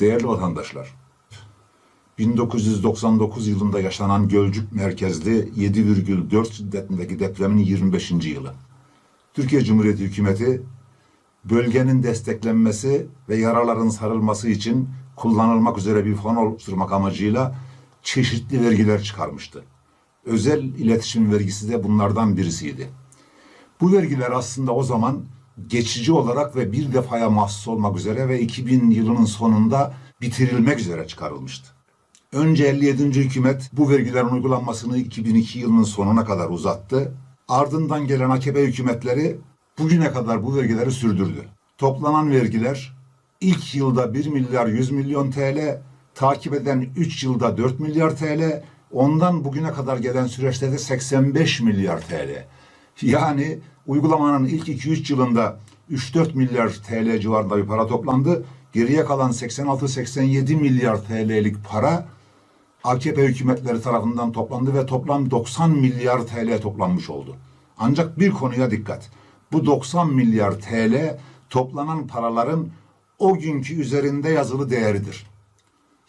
Değerli vatandaşlar, 1999 yılında yaşanan Gölcük merkezli 7,4 şiddetindeki depremin 25. yılı. Türkiye Cumhuriyeti Hükümeti bölgenin desteklenmesi ve yaraların sarılması için kullanılmak üzere bir fon oluşturmak amacıyla çeşitli vergiler çıkarmıştı. Özel iletişim vergisi de bunlardan birisiydi. Bu vergiler aslında o zaman geçici olarak ve bir defaya mahsus olmak üzere ve 2000 yılının sonunda bitirilmek üzere çıkarılmıştı. Önce 57. hükümet bu vergilerin uygulanmasını 2002 yılının sonuna kadar uzattı. Ardından gelen AKP hükümetleri bugüne kadar bu vergileri sürdürdü. Toplanan vergiler ilk yılda 1 milyar 100 milyon TL, takip eden 3 yılda 4 milyar TL, ondan bugüne kadar gelen süreçte de 85 milyar TL. Yani uygulamanın ilk 2-3 yılında 3-4 milyar TL civarında bir para toplandı. Geriye kalan 86-87 milyar TL'lik para AKP hükümetleri tarafından toplandı ve toplam 90 milyar TL toplanmış oldu. Ancak bir konuya dikkat. Bu 90 milyar TL toplanan paraların o günkü üzerinde yazılı değeridir.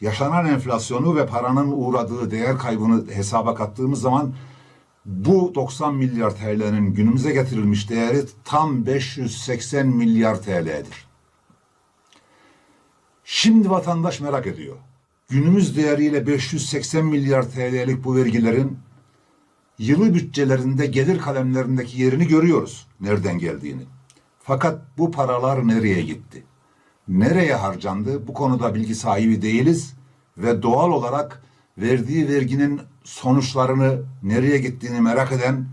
Yaşanan enflasyonu ve paranın uğradığı değer kaybını hesaba kattığımız zaman bu 90 milyar TL'nin günümüze getirilmiş değeri tam 580 milyar TL'dir. Şimdi vatandaş merak ediyor. Günümüz değeriyle 580 milyar TL'lik bu vergilerin yılı bütçelerinde gelir kalemlerindeki yerini görüyoruz. Nereden geldiğini. Fakat bu paralar nereye gitti? Nereye harcandı? Bu konuda bilgi sahibi değiliz ve doğal olarak verdiği verginin sonuçlarını nereye gittiğini merak eden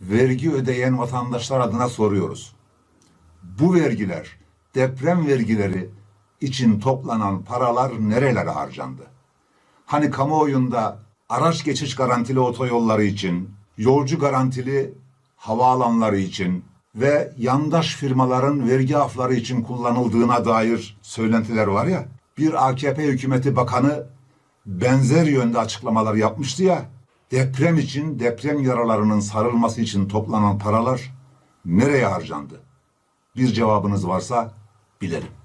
vergi ödeyen vatandaşlar adına soruyoruz. Bu vergiler, deprem vergileri için toplanan paralar nerelere harcandı? Hani kamuoyunda araç geçiş garantili otoyolları için, yolcu garantili havaalanları için ve yandaş firmaların vergi afları için kullanıldığına dair söylentiler var ya. Bir AKP hükümeti bakanı benzer yönde açıklamalar yapmıştı ya. Deprem için, deprem yaralarının sarılması için toplanan paralar nereye harcandı? Bir cevabınız varsa bilelim.